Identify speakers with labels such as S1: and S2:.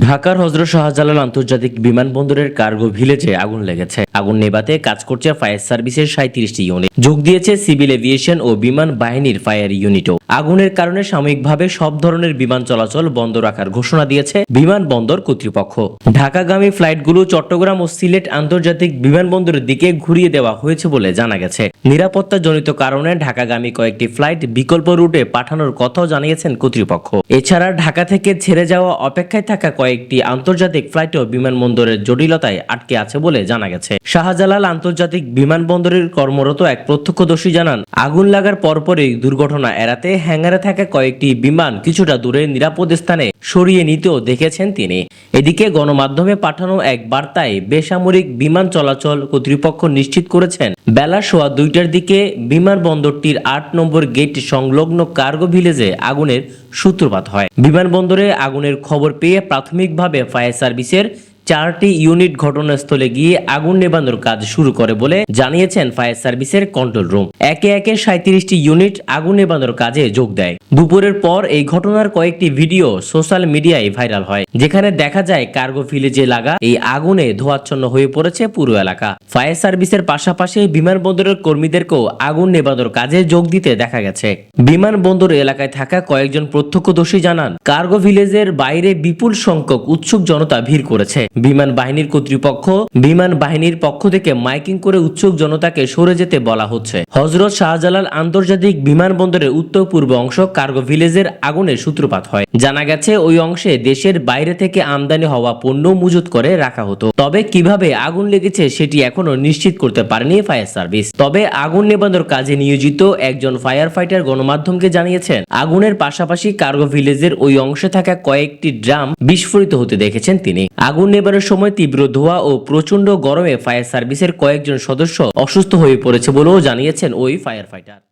S1: ঢাকার হজরত শাহজালাল আন্তর্জাতিক বিমানবন্দরের কার্গো ভিলেজে আগুন লেগেছে। আগুন নেবাতে কাজ করছে ফায়ার সার্ভিসের সাঁত্রিশটি ইউনিট। যোগ দিয়েছে সিভিল এভিয়েশন ও বিমান বাহিনীর ফায়ার ইউনিটও। আগুনের কারণে সাময়িকভাবে সব ধরনের বিমান চলাচল বন্ধ রাখার ঘোষণা দিয়েছে বিমানবন্দর কর্তৃপক্ষ। ঢাকাগামী ফ্লাইটগুলো চট্টগ্রাম ও সিলেট আন্তর্জাতিক বিমানবন্দরের দিকে ঘুরিয়ে দেওয়া হয়েছে বলে জানা গেছে। নিরাপত্তাজনিত কারণে ঢাকাগামী কয়েকটি ফ্লাইট বিকল্প রুটে পাঠানোর কথাও জানিয়েছেন কর্তৃপক্ষ। এছাড়া ঢাকা থেকে ছেড়ে যাওয়া অপেক্ষায় থাকা কয়েকটি আন্তর্জাতিক ফ্লাইটও বিমানবন্দরের জটিলতায় আটকে আছে বলে জানা গেছে। শাহজালাল আন্তর্জাতিক বিমানবন্দরের কর্মরত এক প্রত্যক্ষদর্শী জানান, আগুন লাগার পরপরই দুর্ঘটনা এড়াতে হ্যাঙ্গারে থাকা কয়েকটি বিমান কিছুটা দূরে নিরাপদ স্থানে সরিয়ে নিতেও দেখেছেন তিনি। এদিকে গণমাধ্যমে পাঠানো এক বার্তায় বেসামরিক বিমান চলাচল কর্তৃপক্ষ নিশ্চিত করেছেন, বেলা সোয়া দুইটার দিকে বিমানবন্দরটির আট নম্বর গেট সংলগ্ন কার্গো ভিলেজে আগুনের সূত্রপাত হয়। বিমানবন্দরে আগুনের খবর পেয়ে প্রাথমিকভাবে ফায়ার সার্ভিসের চারটি ইউনিট ঘটনাস্থলে গিয়ে আগুন নেবানোর কাজ শুরু করে বলে জানিয়েছেন ফায়ার সার্ভিসের কন্ট্রোল রুম। একে একে সাঁত্রিশটি ইউনিট আগুন নেবানোর কাজে যোগ দেয়। দুপুরের পর এই ঘটনার কয়েকটি ভিডিও সোশ্যাল মিডিয়ায় ভাইরাল হয়, যেখানে দেখা যায় কার্গো ভিলেজে লাগা, এই আগুনে ধোয়াচ্ছন্ন হয়ে পড়েছে পুরো এলাকা। ফায়ার সার্ভিসের পাশাপাশি বিমানবন্দরের কর্মীদেরকেও আগুন নেবানোর কাজে যোগ দিতে দেখা গেছে। বিমানবন্দর এলাকায় থাকা কয়েকজন প্রত্যক্ষদর্শী জানান, কার্গো ভিলেজের বাইরে বিপুল সংখ্যক উৎসুক জনতা ভিড় করেছে। বিমান বাহিনীর কর্তৃপক্ষ, বিমান বাহিনীর পক্ষ থেকে মাইকিং করে উৎসুক জনতাকে সরে যেতে বলা হচ্ছে। হজরত শাহজালাল আন্তর্জাতিক বিমানবন্দরের উত্তর পূর্ব অংশ কার্গো ভিলেজের আগুনের সূত্রপাত হয়। জানা গেছে, ওই অংশে দেশের বাইরে থেকে আমদানি হওয়া পণ্য মজুত করে রাখা হতো। তবে কীভাবে আগুন লেগেছে সেটি এখনও নিশ্চিত করতে পারেনি ফায়ার সার্ভিস। তবে আগুন নেবানোর কাজে নিয়োজিত একজন ফায়ার ফাইটার গণমাধ্যমকে জানিয়েছেন, আগুনের পাশাপাশি কার্গো ভিলেজের ওই অংশে থাকা কয়েকটি ড্রাম বিস্ফোরিত হতে দেখেছেন তিনি। আগুন নেবানোর সময় তীব্র ধোয়া ও প্রচণ্ড গরমে ফায়ার সার্ভিসের কয়েকজন সদস্য অসুস্থ হয়ে পড়েছে বলেও জানিয়েছেন ওই ফায়ার ফাইটার